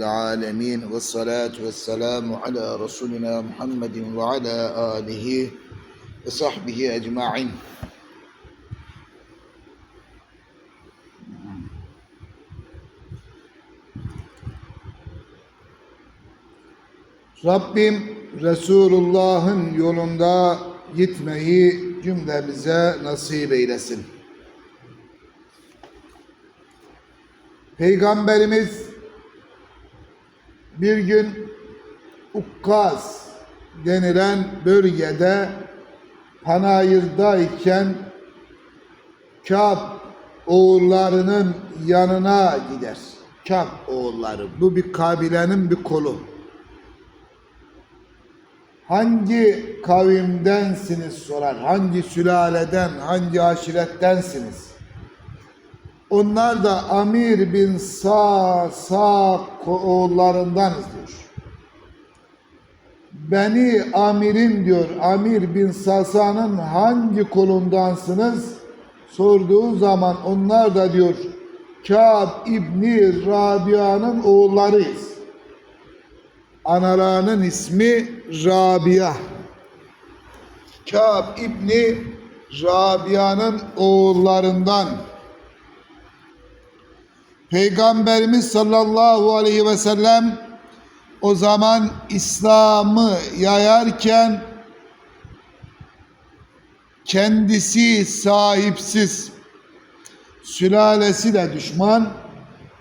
العالمين والصلاة والسلام على رسولنا محمد وعلى آله وصحبه أجمعين Rabbim Resulullah'ın yolunda gitmeyi cümlemize nasip eylesin. Peygamberimiz bir gün Ukkaz denilen bölgede panayırdayken Kâb oğullarının yanına gider. Kâb oğulları. Bu bir kabilenin bir kolu. Hangi kavimdensiniz sorar. Hangi sülaleden, hangi aşirettensiniz? Onlar da Amir bin Sa Sa oğullarındanız diyor. Beni Amir'in diyor, Amir bin Sasa'nın hangi kolundansınız? Sorduğu zaman onlar da diyor, Kâb İbni Rabia'nın oğullarıyız. Analarının ismi Rabia. Kâb İbni Rabia'nın oğullarından. Peygamberimiz sallallahu aleyhi ve sellem o zaman İslam'ı yayarken kendisi sahipsiz, sülalesi de düşman,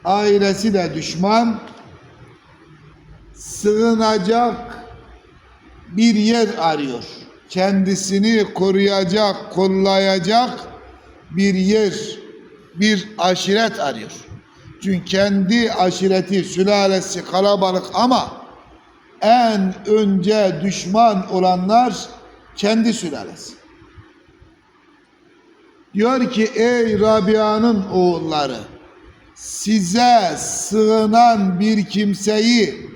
ailesi de düşman, sığınacak bir yer arıyor. Kendisini koruyacak, kollayacak bir yer, bir aşiret arıyor. Çünkü kendi aşireti, sülalesi kalabalık ama en önce düşman olanlar kendi sülalesi. Diyor ki ey Rabia'nın oğulları size sığınan bir kimseyi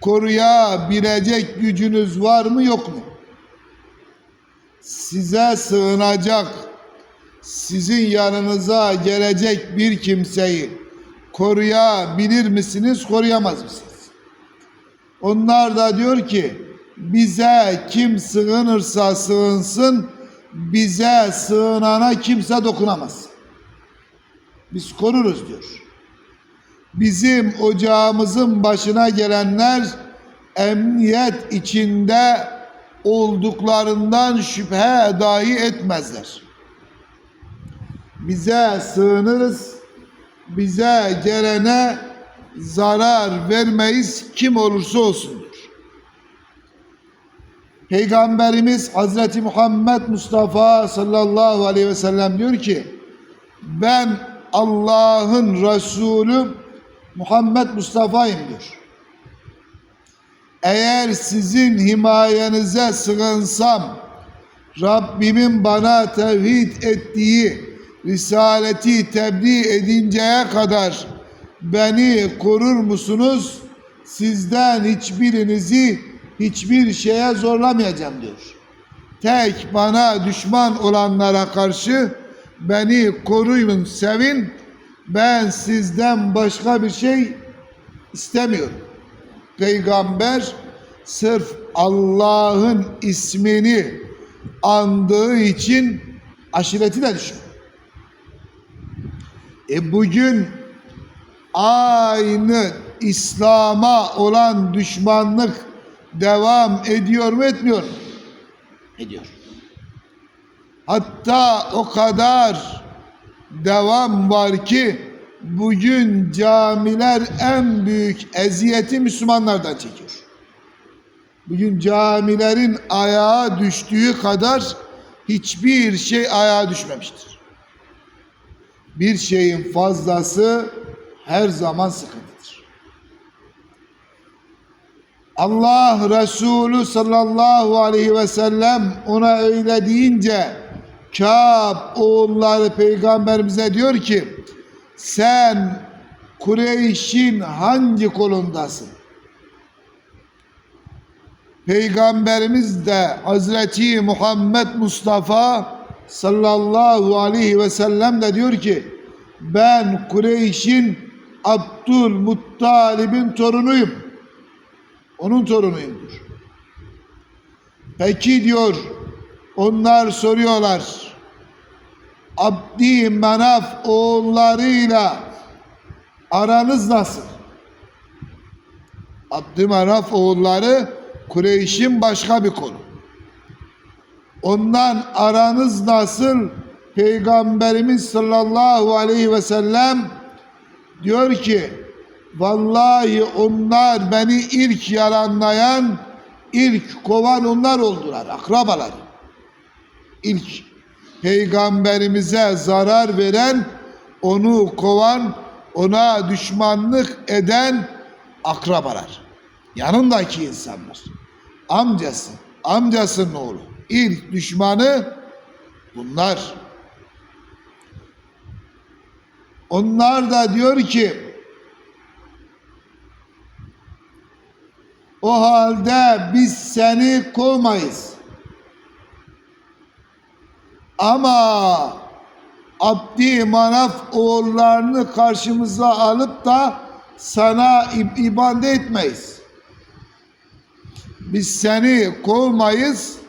koruyabilecek gücünüz var mı yok mu? Size sığınacak, sizin yanınıza gelecek bir kimseyi koruyabilir misiniz, koruyamaz mısınız? Onlar da diyor ki bize kim sığınırsa sığınsın, bize sığınana kimse dokunamaz. Biz koruruz diyor. Bizim ocağımızın başına gelenler emniyet içinde olduklarından şüphe dahi etmezler. Bize sığınırız, bize gelene zarar vermeyiz kim olursa olsun diyor. Peygamberimiz Hazreti Muhammed Mustafa sallallahu aleyhi ve sellem diyor ki ben Allah'ın Resulü Muhammed Mustafa'yım diyor. Eğer sizin himayenize sığınsam Rabbimin bana tevhid ettiği risaleti tebliğ edinceye kadar beni korur musunuz? Sizden hiçbirinizi hiçbir şeye zorlamayacağım diyor. Tek bana düşman olanlara karşı beni koruyun, sevin. Ben sizden başka bir şey istemiyorum. Peygamber sırf Allah'ın ismini andığı için aşireti de düşman. E bugün aynı İslam'a olan düşmanlık devam ediyor mu etmiyor? Ediyor. Hatta o kadar devam var ki bugün camiler en büyük eziyeti Müslümanlardan çekiyor. Bugün camilerin ayağa düştüğü kadar hiçbir şey ayağa düşmemiştir. Bir şeyin fazlası her zaman sıkıntıdır. Allah Resulü sallallahu aleyhi ve sellem ona öyle deyince Kâb oğulları peygamberimize diyor ki sen Kureyş'in hangi kolundasın? Peygamberimiz de Hazreti Muhammed Mustafa sallallahu aleyhi ve sellem de diyor ki ben Kureyş'in Abdülmuttalib'in torunuyum. Onun torunuyumdur. Peki diyor onlar soruyorlar. Abdi Manaf oğullarıyla aranız nasıl? Abdi Manaf oğulları Kureyş'in başka bir konu. Ondan aranız nasıl? Peygamberimiz sallallahu aleyhi ve sellem diyor ki vallahi onlar beni ilk yalanlayan ilk kovan onlar oldular akrabalar. İlk peygamberimize zarar veren onu kovan ona düşmanlık eden akrabalar. Yanındaki insanlar. Amcası amcasının oğlu ilk düşmanı bunlar onlar da diyor ki o halde biz seni kovmayız. Ama Abdi Manaf oğullarını karşımıza alıp da sana ib- ibadet etmeyiz. Biz seni kovmayız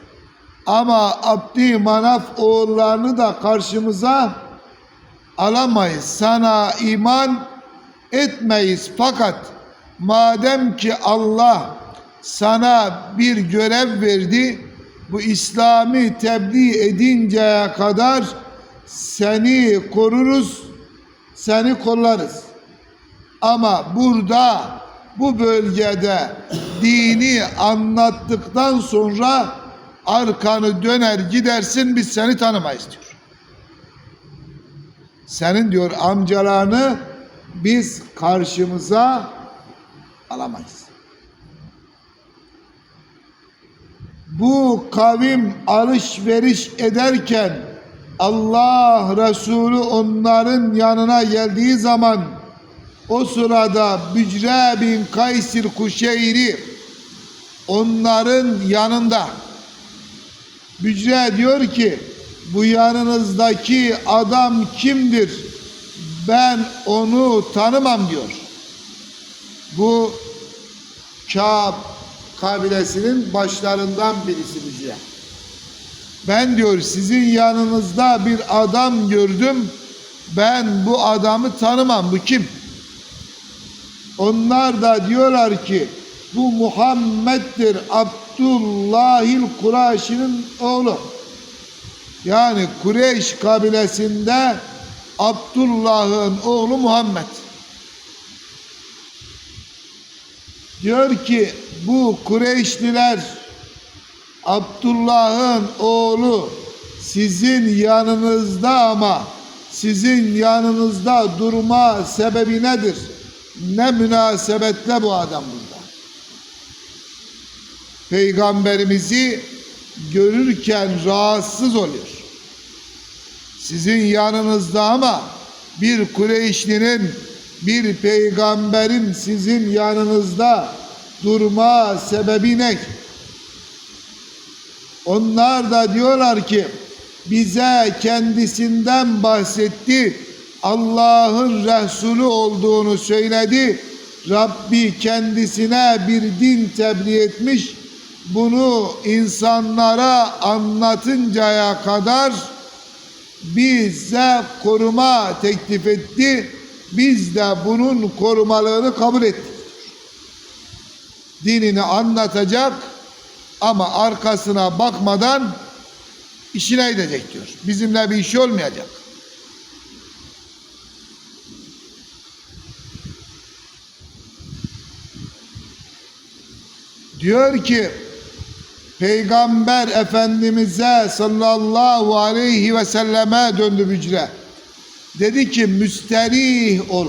ama Abdi Manaf oğullarını da karşımıza alamayız. Sana iman etmeyiz. Fakat madem ki Allah sana bir görev verdi, bu İslam'ı tebliğ edinceye kadar seni koruruz, seni kollarız. Ama burada bu bölgede dini anlattıktan sonra arkanı döner gidersin biz seni tanımayız diyor. Senin diyor amcalarını biz karşımıza alamayız. Bu kavim alışveriş ederken Allah Resulü onların yanına geldiği zaman o sırada Bücre bin Kaysir Kuşeyri onların yanında Bücre diyor ki bu yanınızdaki adam kimdir? Ben onu tanımam diyor. Bu Kâb kabilesinin başlarından birisi Bücre. Ben diyor sizin yanınızda bir adam gördüm. Ben bu adamı tanımam. Bu kim? Onlar da diyorlar ki bu Muhammed'dir Abdullahil Kureyş'in oğlu. Yani Kureyş kabilesinde Abdullah'ın oğlu Muhammed. Diyor ki bu Kureyşliler Abdullah'ın oğlu sizin yanınızda ama sizin yanınızda durma sebebi nedir? Ne münasebetle bu adam burada? Peygamberimizi görürken rahatsız oluyor. Sizin yanınızda ama bir Kureyşlinin bir peygamberin sizin yanınızda durma sebebi ne? Onlar da diyorlar ki bize kendisinden bahsetti. Allah'ın Resulü olduğunu söyledi. Rabbi kendisine bir din tebliğ etmiş. Bunu insanlara anlatıncaya kadar bize koruma teklif etti. Biz de bunun korumalığını kabul ettik. Dinini anlatacak ama arkasına bakmadan işine gidecek diyor. Bizimle bir işi olmayacak. Diyor ki Peygamber Efendimiz'e sallallahu aleyhi ve selleme döndü Bücre. Dedi ki müsterih ol.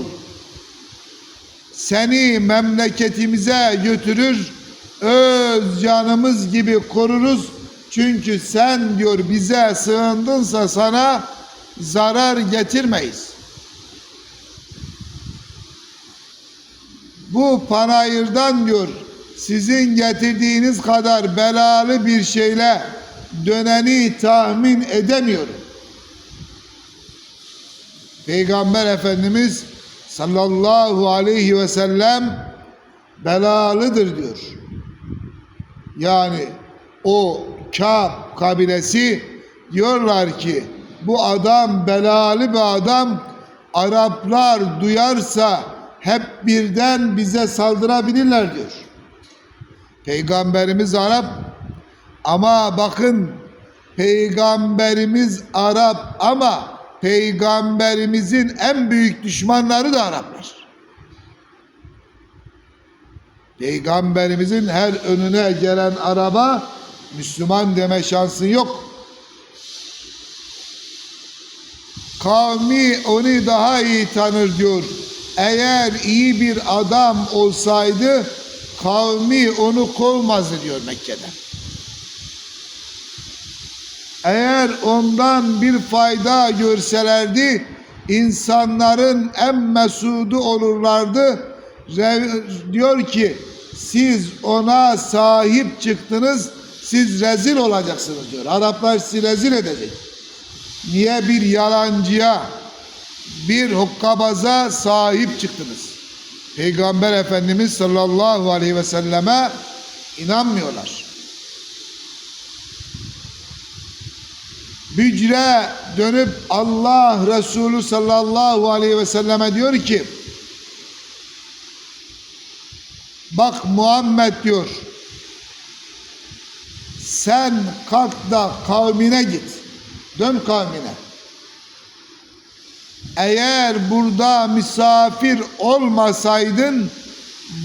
Seni memleketimize götürür, öz canımız gibi koruruz. Çünkü sen diyor bize sığındınsa sana zarar getirmeyiz. Bu panayırdan diyor sizin getirdiğiniz kadar belalı bir şeyle döneni tahmin edemiyorum. Peygamber Efendimiz sallallahu aleyhi ve sellem belalıdır diyor. Yani o Kâb kabilesi diyorlar ki bu adam belalı bir adam Araplar duyarsa hep birden bize saldırabilirler diyor. Peygamberimiz Arap ama bakın peygamberimiz Arap ama peygamberimizin en büyük düşmanları da Araplar. Peygamberimizin her önüne gelen araba Müslüman deme şansın yok. Kavmi onu daha iyi tanır diyor. Eğer iyi bir adam olsaydı kavmi onu kovmazdı diyor Mekke'de. Eğer ondan bir fayda görselerdi insanların en mesudu olurlardı. Diyor ki siz ona sahip çıktınız siz rezil olacaksınız diyor. Araplar sizi rezil edecek. Niye bir yalancıya bir hokkabaza sahip çıktınız? Peygamber Efendimiz sallallahu aleyhi ve selleme inanmıyorlar. Bücre dönüp Allah Resulü sallallahu aleyhi ve selleme diyor ki Bak Muhammed diyor sen kalk da kavmine git. Dön kavmine. Eğer burada misafir olmasaydın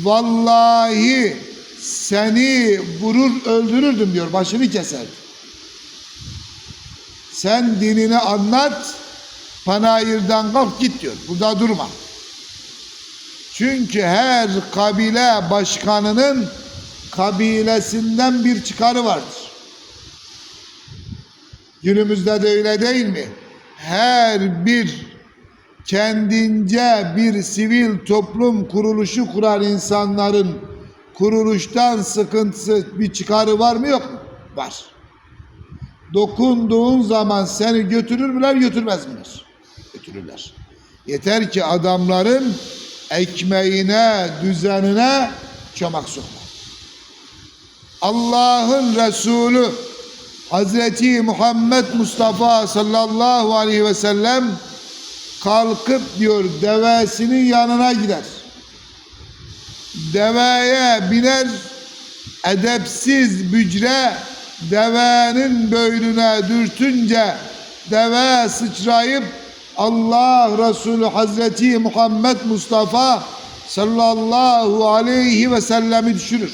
vallahi seni vurur öldürürdüm diyor. Başını keserdim. Sen dinini anlat, panayırdan kalk git diyor. Burada durma. Çünkü her kabile başkanının kabilesinden bir çıkarı vardır. Günümüzde de öyle değil mi? Her bir kendince bir sivil toplum kuruluşu kuran insanların kuruluştan sıkıntısı bir çıkarı var mı yok mu? Var. Dokunduğun zaman seni götürür müler götürmez miler? Götürürler. Yeter ki adamların ekmeğine, düzenine çomak sokma. Allah'ın Resulü Hazreti Muhammed Mustafa sallallahu aleyhi ve sellem kalkıp diyor devesinin yanına gider. Deveye biner edepsiz bücre devenin boynuna dürtünce deve sıçrayıp Allah Resulü Hazreti Muhammed Mustafa sallallahu aleyhi ve sellemi düşürür.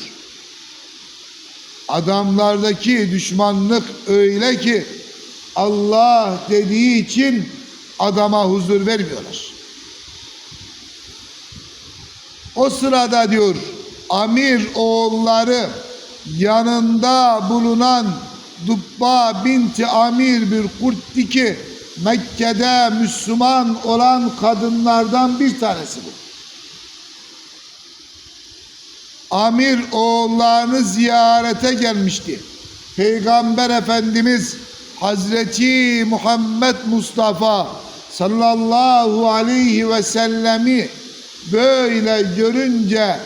Adamlardaki düşmanlık öyle ki Allah dediği için adama huzur vermiyorlar. O sırada diyor Amir oğulları yanında bulunan Dubba binti Amir bir kurtti ki Mekke'de Müslüman olan kadınlardan bir tanesi bu. Amir oğullarını ziyarete gelmişti. Peygamber Efendimiz Hazreti Muhammed Mustafa sallallahu aleyhi ve sellemi böyle görünce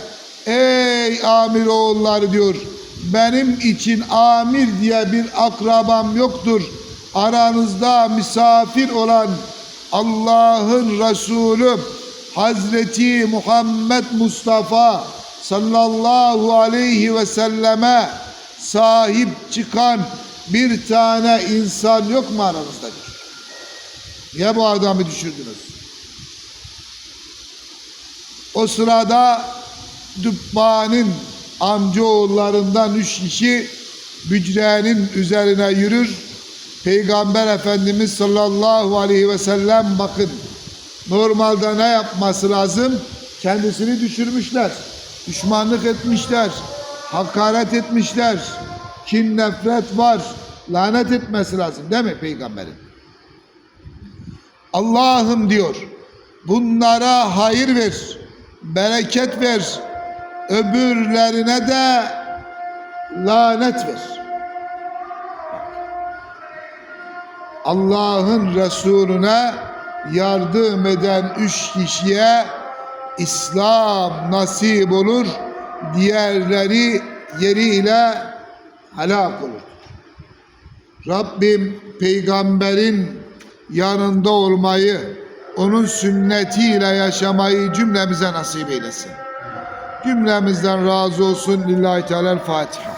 ey amir oğulları diyor benim için amir diye bir akrabam yoktur. Aranızda misafir olan Allah'ın Resulü Hazreti Muhammed Mustafa sallallahu aleyhi ve selleme sahip çıkan bir tane insan yok mu aranızda diyor. Niye bu adamı düşürdünüz? O sırada Dübba'nın amcaoğullarından üç kişi bücrenin üzerine yürür. Peygamber Efendimiz sallallahu aleyhi ve sellem bakın normalde ne yapması lazım? Kendisini düşürmüşler. Düşmanlık etmişler. Hakaret etmişler. Kin nefret var. Lanet etmesi lazım değil mi peygamberin? Allah'ım diyor bunlara hayır ver, bereket ver, öbürlerine de lanet ver. Allah'ın Resulüne yardım eden üç kişiye İslam nasip olur, diğerleri yeriyle helak olur. Rabbim peygamberin yanında olmayı, onun sünnetiyle yaşamayı cümlemize nasip eylesin. Cümlemizden razı olsun. Lillahi Teala Fatiha.